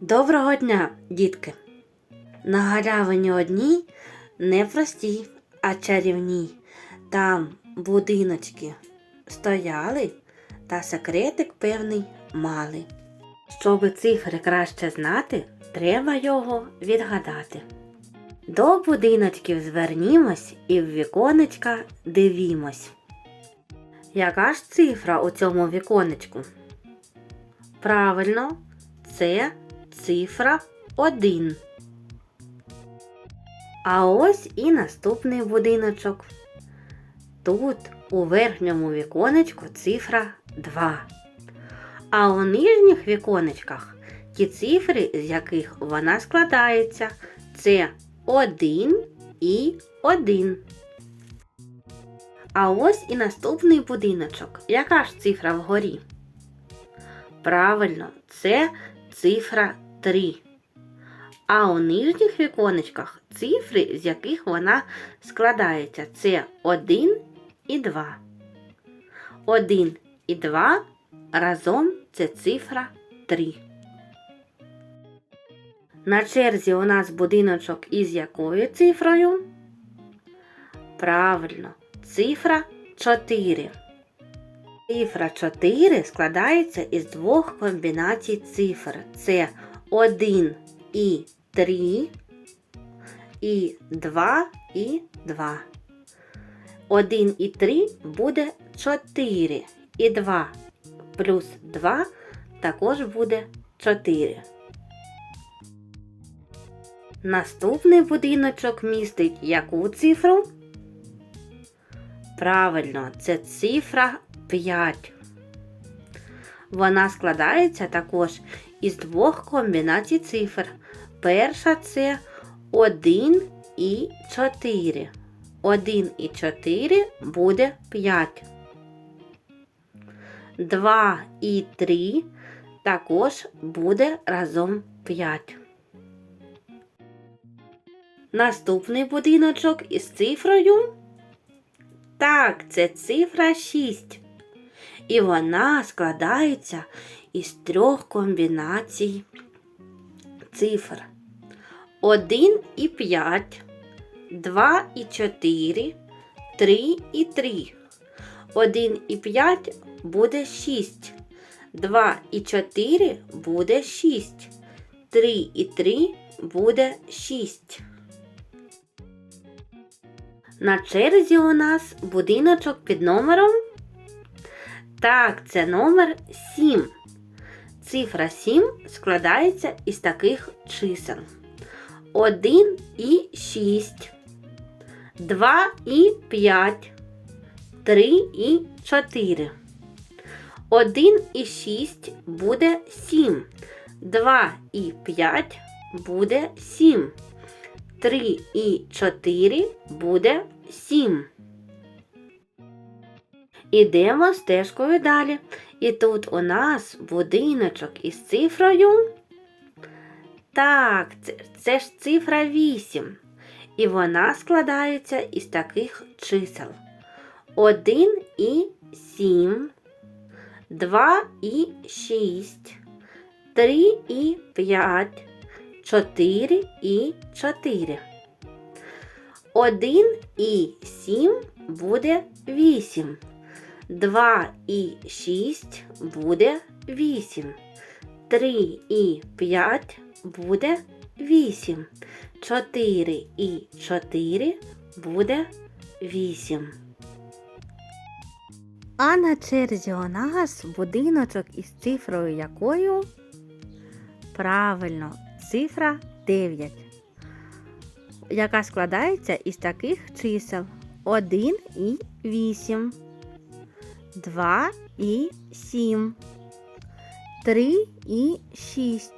Доброго дня, дітки! На галявині одній не прості, а чарівні. Там будиночки стояли та секретик певний мали. Щоби цифри краще знати, треба його відгадати. До будиночків звернімось і в віконечка дивімось. Яка ж цифра у цьому віконечку? Правильно, це цифра 1. А ось і наступний будиночок. Тут у верхньому віконечку цифра 2. А у нижніх віконечках ті цифри, з яких вона складається, це 1 і 1. А ось і наступний будиночок. Яка ж цифра вгорі? Правильно, це цифра 3. А у нижніх віконечках цифри, з яких вона складається, це 1 і 2. 1 і 2 разом це цифра 3. На черзі у нас будиночок із якою цифрою? Правильно, цифра 4. Цифра 4 складається із двох комбінацій цифр. Це 1 і 3 і 2 і 2. 1 і 3 буде 4. І 2 плюс 2 також буде 4. Наступний будиночок містить яку цифру? Правильно, це цифра 5. Вона складається також із двох комбінацій цифр. Перша це 1 і 4. 1 і 4 буде 5. 2 і 3 також буде разом 5. Наступний будиночок із цифрою. Так, це цифра 6. І вона складається із трьох комбінацій цифр. 1 і 5, 2 і 4, 3 і 3. 1 і 5 буде 6. 2 і 4 буде 6. 3 і 3 буде 6. На черзі у нас будиночок під номером. Так, це номер 7. Цифра 7 складається із таких чисел. 1 і 6, 2 і 5, 3 і 4. 1 і 6 буде 7. 2 і 5 буде 7. 3 і 4 буде 7. Ідемо стежкою далі. І тут у нас будиночок із цифрою. Так, це, це ж цифра 8. І вона складається із таких чисел. 1 і 7, 2 і 6, 3 і 5, 4 і 4. 1 і 7 буде 8. 2 і 6 буде 8. 3 і 5 буде 8. 4 і 4 буде 8. А на черзі у нас будиночок із цифрою якою? Правильно, цифра 9, яка складається із таких чисел 1 і 8. 2 і 7, 3 і 6,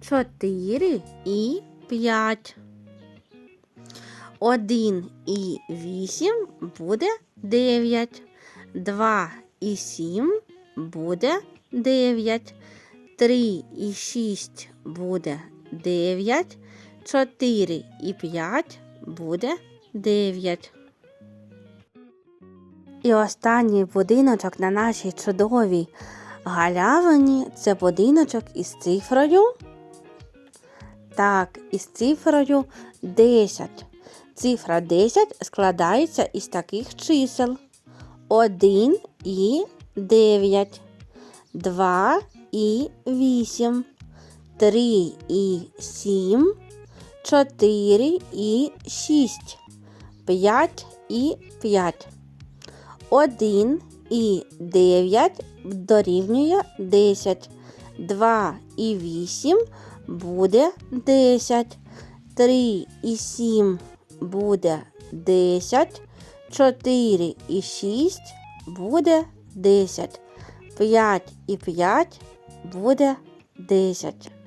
4 і 5. 1 і 8 буде 9. 2 і 7 буде 9. 3 і 6 буде 9. 4 і 5 буде 9. І останній будиночок на нашій чудовій галявині це будиночок із цифрою. Так, із цифрою 10. Цифра 10 складається із таких чисел: 1 і 9, 2 і 8, 3 і 7, 4 і 6, 5 і 5. 1 і 9 дорівнює 10. 2 і 8 буде 10. 3 і 7 буде 10. 4 і 6 буде 10. 5 і 5 буде 10.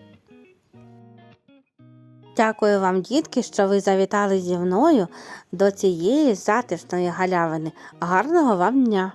Дякую вам, дітки, що ви завітали зі мною до цієї затишної галявини. Гарного вам дня!